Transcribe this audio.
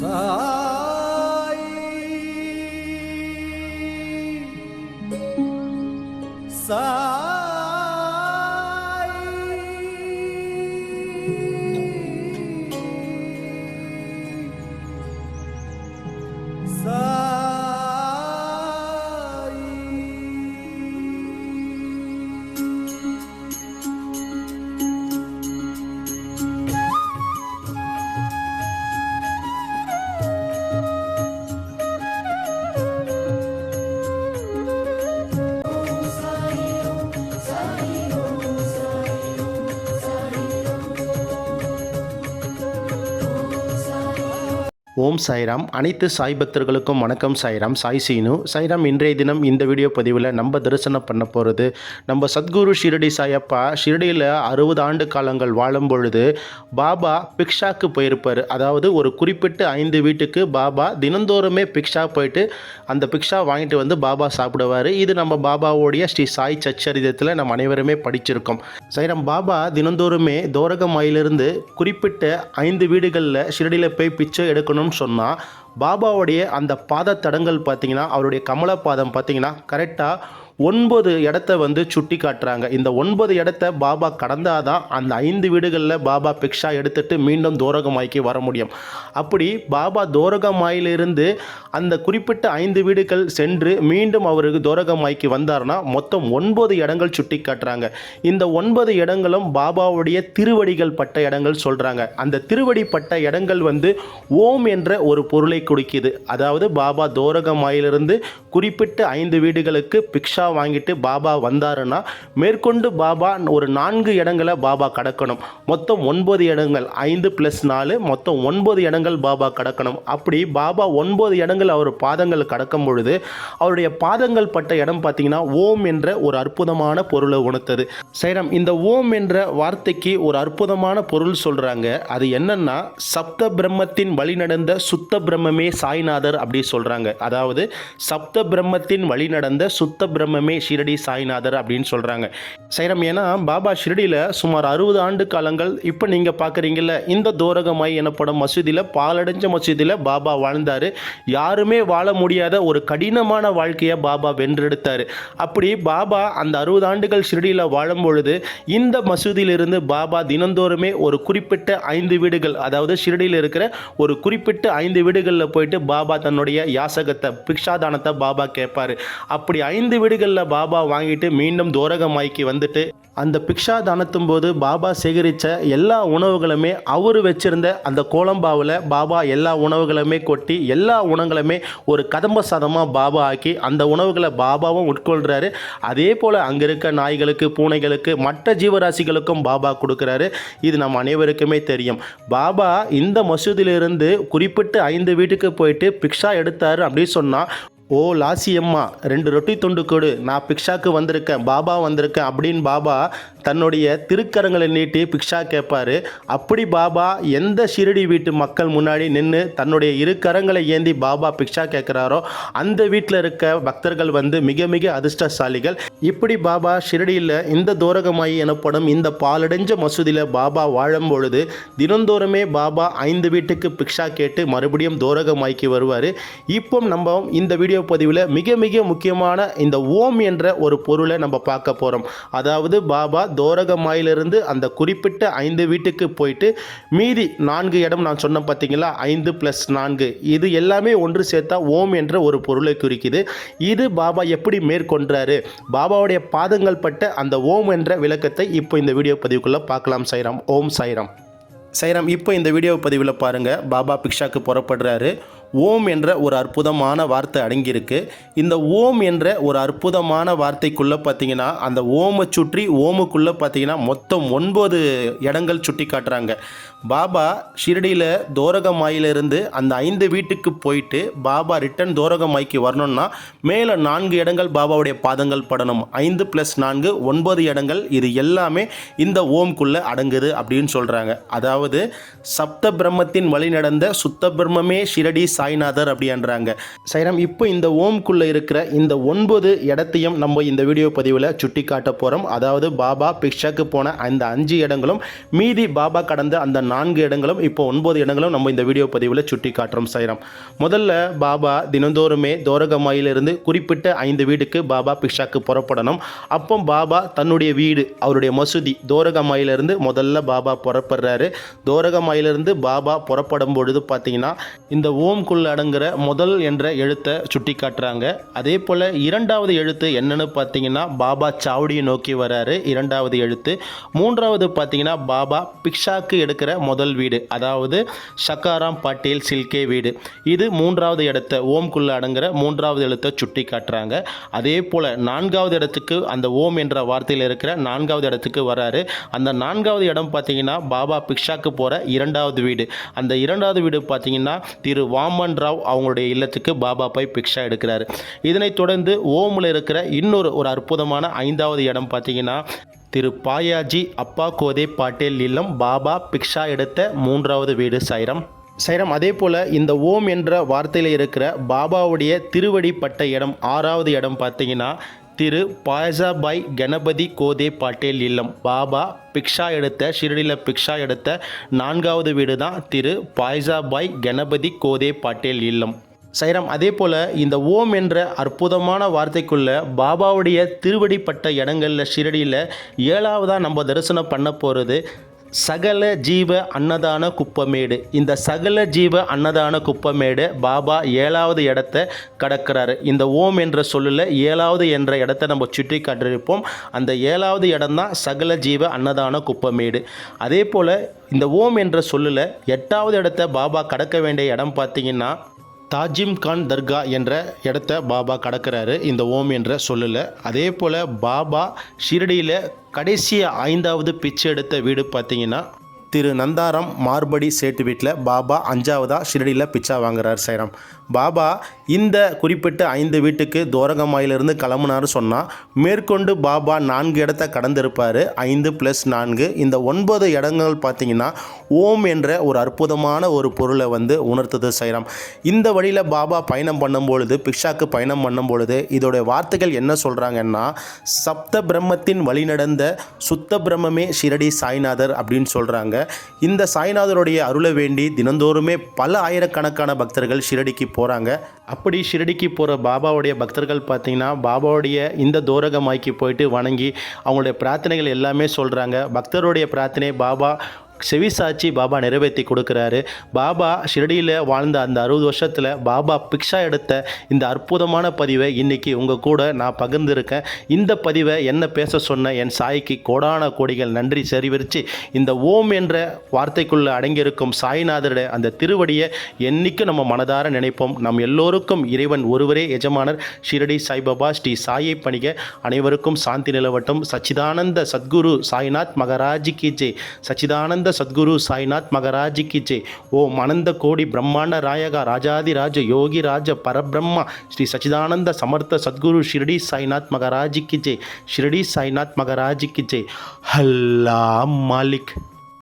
准 ஓம் சாய்ராம். அனைத்து சாய் பக்தர்களுக்கும் வணக்கம் சாய்ராம். சாய் சீனு. சாய்ராம் இன்றைய தினம் இந்த வீடியோ பதிவில் நம்ம தரிசனம் பண்ண போகிறது நம்ம சத்குரு ஷிரடி சாயப்பா ஷிரடியில் அறுபது ஆண்டு காலங்கள் வாழும் பொழுது பாபா பிக்ஷாக்கு போயிருப்பார். அதாவது ஒரு குறிப்பிட்ட ஐந்து வீட்டுக்கு பாபா தினந்தோறுமே பிக்ஷா போயிட்டு அந்த பிக்ஷா வாங்கிட்டு வந்து பாபா சாப்பிடுவார். இது நம்ம பாபாவோடைய ஸ்ரீ சாய் சச்சரிதத்தில் நம்ம அனைவருமே படிச்சிருக்கோம். சாய்ராம் பாபா தினந்தோறுமே தோரகமாயிலிருந்து குறிப்பிட்ட ஐந்து வீடுகளில் ஷிரடியில் போய் பிச்சை எடுக்கணும் எடுக்கணும்னு சொன்னால் பாபாவுடைய அந்த பாத தடங்கள் பார்த்தீங்கன்னா அவருடைய கமல பாதம் பார்த்தீங்கன்னா கரெக்டாக ஒன்பது இடத்த வந்து சுட்டி காட்டுறாங்க. இந்த ஒன்பது இடத்த பாபா கடந்தாதான் அந்த ஐந்து வீடுகளில் பாபா பிக்ஷா எடுத்துட்டு மீண்டும் தோரகமாய்க்கு வர முடியும். அப்படி பாபா தோரகமாயிலிருந்து அந்த குறிப்பிட்ட ஐந்து வீடுகள் சென்று மீண்டும் அவருக்கு தோரகமாய்க்கு வந்தார்னா மொத்தம் ஒன்பது இடங்கள் சுட்டி காட்டுறாங்க. இந்த ஒன்பது இடங்களும் பாபாவுடைய திருவடிகள் பட்ட இடங்கள் சொல்கிறாங்க அந்த திருவடி பட்ட இடங்கள் வந்து ஓம் என்ற ஒரு பொருளை குடிக்குது. அதாவது பாபா தோரகமாயிலிருந்து குறிப்பிட்ட ஐந்து வீடுகளுக்கு பிக்ஷா வாங்கிட்டு பாபா வந்தாருன்னா மேற்கொண்டு பாபா ஒரு நான்கு இடங்களை பாபா கடக்கணும். மொத்தம் ஒன்பது இடங்கள் ஐந்து ப்ளஸ் நாலு மொத்தம் ஒன்பது இடங்கள் பாபா கடக்கணும். அப்படி பாபா ஒன்பது இடங்கள் அவர் பாதங்கள் கடக்கும் பொழுது அவருடைய பாதங்கள் பட்ட இடம் பார்த்தீங்கன்னா ஓம் என்ற ஒரு அற்புதமான பொருளை உணர்த்தது. சைரம் இந்த ஓம் என்ற வார்த்தைக்கு ஒரு அற்புதமான பொருள் சொல்கிறாங்க அது என்னன்னா சப்த பிரம்மத்தின் வழி நடந்த சுத்த பிரம்மமே சாய்நாதர் அப்படி சொல்கிறாங்க அதாவது சப்த பிரம்மத்தின் வழி நடந்த சுத்த பிரம்மமே ஷிரடி சாய்நாதர் அப்படின்னு சொல்கிறாங்க சைரம் ஏன்னா பாபா ஷிரடியில் சுமார் அறுபது ஆண்டு காலங்கள் இப்போ நீங்கள் பார்க்குறீங்கல்ல இந்த தோரகமாய் எனப்படும் மசூதியில் பாலடைஞ்ச மசூதியில் பாபா வாழ்ந்தார். யாருமே வாழ முடியாத ஒரு கடினமான வாழ்க்கையை பாபா வென்றெடுத்தார். அப்படி பாபா அந்த அறுபது ஆண்டுகள் ஷிரடியில் வாழும் பொழுது இந்த மசூதியிலிருந்து பாபா தினந்தோறுமே ஒரு குறிப்பிட்ட ஐந்து வீடுகள் அதாவது ஷிரடியில் இருக்கிற ஒரு குறிப்பிட்ட ஐந்து வீடுகளில் போயிட்டு பாபா தன்னுடைய யாசகத்தை பிக்ஷாதானத்தை பாபா கேட்பாரு. அப்படி ஐந்து வீடுகள் வீடுகளில் பாபா வாங்கிட்டு மீண்டும் தோரகமாய்க்கு வந்துட்டு அந்த பிக்ஷா தானத்தும் போது பாபா சேகரித்த எல்லா உணவுகளுமே அவர் வச்சிருந்த அந்த கோலம்பாவில் பாபா எல்லா உணவுகளுமே கொட்டி எல்லா உணவுகளுமே ஒரு கதம்ப சாதமாக பாபா ஆக்கி அந்த உணவுகளை பாபாவும் உட்கொள்கிறாரு அதே போல் அங்கே இருக்க நாய்களுக்கு பூனைகளுக்கு மற்ற ஜீவராசிகளுக்கும் பாபா கொடுக்குறாரு. இது நம்ம அனைவருக்குமே தெரியும். பாபா இந்த மசூதியிலிருந்து குறிப்பிட்டு ஐந்து வீட்டுக்கு போயிட்டு பிக்ஷா எடுத்தார் அப்படின்னு சொன்னால் ஓ லாசி அம்மா ரெண்டு ரொட்டி துண்டு கொடு. நான் பிக்ஷாக்கு வந்திருக்கேன் பாபா வந்திருக்கேன் அப்படின்னு பாபா தன்னுடைய திருக்கரங்களை நீட்டி பிக்ஷா கேட்பாரு. அப்படி பாபா எந்த ஷிரடி வீட்டு மக்கள் முன்னாடி நின்று தன்னுடைய இரு கரங்களை ஏந்தி பாபா பிக்ஷா கேட்குறாரோ அந்த வீட்டில் இருக்க பக்தர்கள் வந்து மிக மிக அதிர்ஷ்டசாலிகள். இப்படி பாபா ஷிரடியில் இந்த தோரகமாயி எனப்படும் இந்த பாலடைஞ்ச மசூதியில் பாபா வாழும் பொழுது தினந்தோறுமே பாபா ஐந்து வீட்டுக்கு பிக்ஷா கேட்டு மறுபடியும் தோரகமாய்க்கு வருவார். இப்போ நம்ம இந்த வீடியோ பதிவில் மிக மிக முக்கியமான இந்த ஓம் என்ற ஒரு பொருளை நம்ம பார்க்க போகிறோம் அதாவது பாபா தோரகமாயிலிருந்து அந்த குறிப்பிட்ட ஐந்து வீட்டுக்கு போயிட்டு மீதி நான்கு இடம் நான் சொன்னேன் பார்த்தீங்களா ஐந்து ப்ளஸ் நான்கு. இது எல்லாமே ஒன்று சேர்த்தா ஓம் என்ற ஒரு பொருளை குறிக்குது. இது பாபா எப்படி மேற்கொண்டாரு? பாபாவுடைய பாதங்கள் பட்ட அந்த ஓம் என்ற விளக்கத்தை இப்போ இந்த வீடியோ பதிவுக்குள்ளே பார்க்கலாம் சைராம். ஓம் சைராம். சைராம் இப்போ இந்த வீடியோ பதிவில் பாருங்கள் பாபா பிக்ஷாக்கு புறப்படுறாரு. ஓம் என்ற ஒரு அற்புதமான வார்த்தை அடங்கியிருக்கு. இந்த ஓம் என்ற ஒரு அற்புதமான வார்த்தைக்குள்ளே பார்த்தீங்கன்னா அந்த ஓமை சுற்றி ஓமுக்குள்ளே பார்த்தீங்கன்னா மொத்தம் ஒன்பது இடங்கள் சுட்டி காட்டுறாங்க. பாபா ஷிரடியில் தோரகமாயிலிருந்து அந்த ஐந்து வீட்டுக்கு போயிட்டு பாபா ரிட்டன் தோரகமாய்க்கு வரணும்னா மேலே நான்கு இடங்கள் பாபாவுடைய பாதங்கள் படணும். ஐந்து ப்ளஸ் நான்கு ஒன்பது இடங்கள் இது எல்லாமே இந்த ஓம்குள்ளே அடங்குது அப்படின்னு சொல்கிறாங்க அதாவது சப்த பிரம்மத்தின் வழி நடந்த சுத்த பிரம்மமே ஷிரடி சாய்நாதர் அப்படின்றாங்க. சைராம் இப்போ இந்த ஓம்குள்ளே இருக்கிற இந்த ஒன்பது இடத்தையும் நம்ம இந்த வீடியோ பதிவில் சுட்டி காட்ட போகிறோம் அதாவது பாபா பிக்ஷாக்கு போன அந்த அஞ்சு இடங்களும் மீதி பாபா கடந்த அந்த நான்கு இடங்களும் இப்போ ஒன்பது இடங்களும் நம்ம இந்த வீடியோ பதிவில் சுட்டி காட்டுறோம் சைராம். முதல்ல பாபா தினந்தோறுமே தோரகமாயிலிருந்து குறிப்பிட்ட ஐந்து வீடுக்கு பாபா பிக்ஷாக்கு புறப்படணும். அப்போ பாபா தன்னுடைய வீடு அவருடைய மசூதி தோரகமாயிலிருந்து முதல்ல பாபா புறப்படுறாரு. தோரகமாயிலிருந்து பாபா புறப்படும் பொழுது பார்த்தீங்கன்னா இந்த ஓம் ஓம்குள்ள அடங்குற முதல் என்ற எழுத்தை சுட்டி காட்டுறாங்க அதே போல் இரண்டாவது எழுத்து என்னன்னு பார்த்தீங்கன்னா பாபா சாவடியை நோக்கி வராரு. இரண்டாவது எழுத்து. மூன்றாவது பார்த்தீங்கன்னா பாபா பிக்ஷாக்கு எடுக்கிற முதல் வீடு. அதாவது சக்காராம் பாட்டேல் சில்கே வீடு. இது மூன்றாவது இடத்த ஓம்குள்ள அடங்குற மூன்றாவது எழுத்தை சுட்டி காட்டுறாங்க அதே போல் நான்காவது இடத்துக்கு அந்த ஓம் என்ற வார்த்தையில் இருக்கிற நான்காவது இடத்துக்கு வராரு. அந்த நான்காவது இடம் பார்த்தீங்கன்னா பாபா பிக்ஷாக்கு போகிற இரண்டாவது வீடு. அந்த இரண்டாவது வீடு பார்த்தீங்கன்னா திரு வாமன் ராவ் அவங்களுடைய இல்லத்துக்கு பாபா போய் பிக்ஷா எடுக்கிறாரு. இதனைத் தொடர்ந்து ஓமில் இருக்கிற இன்னொரு ஒரு அற்புதமான ஐந்தாவது இடம் பார்த்தீங்கன்னா திரு பாயாஜி அப்பா கோதே பாட்டேல் இல்லம் பாபா பிக்ஷா எடுத்த மூன்றாவது வீடு சைரம். சைரம் அதே போல் இந்த ஓம் என்ற வார்த்தையில் இருக்கிற பாபாவுடைய திருவடிப்பட்ட இடம் ஆறாவது இடம் பார்த்தீங்கன்னா திரு பாயசாபாய் கணபதி கோதே பாட்டேல் இல்லம். பாபா பிக்ஷா எடுத்த ஷிரடியில் பிக்ஷா எடுத்த நான்காவது வீடு தான் திரு பாய்சாபாய் கணபதி கோதே பாட்டேல் இல்லம். சைரம் அதே போல் இந்த ஓம் என்ற அற்புதமான வார்த்தைக்குள்ள பாபாவுடைய திருவடிப்பட்ட இடங்களில் ஷிரடியில் ஏழாவதாக நம்ம தரிசனம் பண்ண போகிறது சகல ஜீவ அன்னதான குப்பமேடு. இந்த சகல ஜீவ அன்னதான குப்பமேடு பாபா ஏழாவது இடத்த கடக்கிறாரு. இந்த ஓம் என்ற சொல்லில் ஏழாவது என்ற இடத்த நம்ம சுற்றி காட்டிருப்போம் அந்த ஏழாவது இடம்தான் சகல ஜீவ அன்னதான குப்பமேடு. அதே போல் இந்த ஓம் என்ற சொல்லில் எட்டாவது இடத்த பாபா கடக்க வேண்டிய இடம் பார்த்தீங்கன்னா தாஜிம் கான் தர்கா என்ற இடத்த பாபா கடக்கிறாரு. இந்த ஓம் என்ற சொல்லில். அதே போல் பாபா ஷிரடியில் கடைசி ஐந்தாவது பிச்சை எடுத்த வீடு பார்த்தீங்கன்னா திரு நந்தாரம் மார்படி சேட்டு வீட்டில் பாபா அஞ்சாவதாக ஷிரடியில் பிச்சா வாங்குறார் சைராம். பாபா இந்த குறிப்பிட்ட ஐந்து வீட்டுக்கு தோரகமாயிலிருந்து கிளம்புனாரு சொன்னால் மேற்கொண்டு பாபா நான்கு இடத்த கடந்திருப்பார். ஐந்து ப்ளஸ் நான்கு. இந்த ஒன்பது இடங்கள் பார்த்தீங்கன்னா ஓம் என்ற ஒரு அற்புதமான ஒரு பொருளை வந்து உணர்த்தது சைராம். இந்த வழியில் பாபா பயணம் பண்ணும் பொழுது பிக்ஷாக்கு பயணம் பண்ணும்பொழுது இதோடைய வார்த்தைகள் என்ன சொல்கிறாங்கன்னா சப்த பிரம்மத்தின் வழி நடந்த சுத்த பிரம்மமே ஷிரடி சாய்நாதர் அப்படின்னு சொல்கிறாங்க இந்த சாய்நாதருடைய அருளை வேண்டி தினந்தோறுமே பல ஆயிரக்கணக்கான பக்தர்கள் ஷிரடிக்கு போகிறாங்க அப்படி ஷிரடிக்கு போகிற பாபாவுடைய பக்தர்கள் பார்த்தீங்கன்னா பாபாவுடைய இந்த தோரகமாய்க்கு போயிட்டு வணங்கி அவங்களுடைய பிரார்த்தனைகள் எல்லாமே சொல்கிறாங்க பக்தருடைய பிரார்த்தனை பாபா செவிசாட்சி பாபா நிறைவேற்றி கொடுக்குறாரு. பாபா ஷிரடியில் வாழ்ந்த அந்த அறுபது வருஷத்தில் பாபா பிக்ஷா எடுத்த இந்த அற்புதமான பதிவை இன்றைக்கி உங்கள் கூட நான் பகிர்ந்திருக்கேன். இந்த பதிவை என்ன பேச சொன்ன என் சாய்க்கு கோடான கோடிகள் நன்றி செறிவிரித்து இந்த ஓம் என்ற வார்த்தைக்குள்ளே அடங்கியிருக்கும் சாய்நாதருடைய அந்த திருவடியை என்றைக்கும் நம்ம மனதார நினைப்போம்? நம் எல்லோருக்கும் இறைவன் ஒருவரே எஜமானர் ஷிரடி சாய்பாபா ஸ்ரீ சாயை பணிக. அனைவருக்கும் சாந்தி நிலவட்டும். சச்சிதானந்த சத்குரு சாய்நாத் மகராஜி கி ஜெய். சச்சிதானந்த சத்குரு சாய்நாத் மகராஜி கி ஜெய் ஓம் அனந்த கோடி பிரம்மாண்ட ராயகா ராஜாதி ராஜ யோகி ராஜ பரபிரம்மா ஸ்ரீ சச்சிதானந்த சமர்த்த சத்குரு ஷிரடி சாய்நாத் மகராஜி கி ஜெய் ஷிரடி சாய்நாத் மகராஜி கி ஜெய் ஹல்லா மாலிக்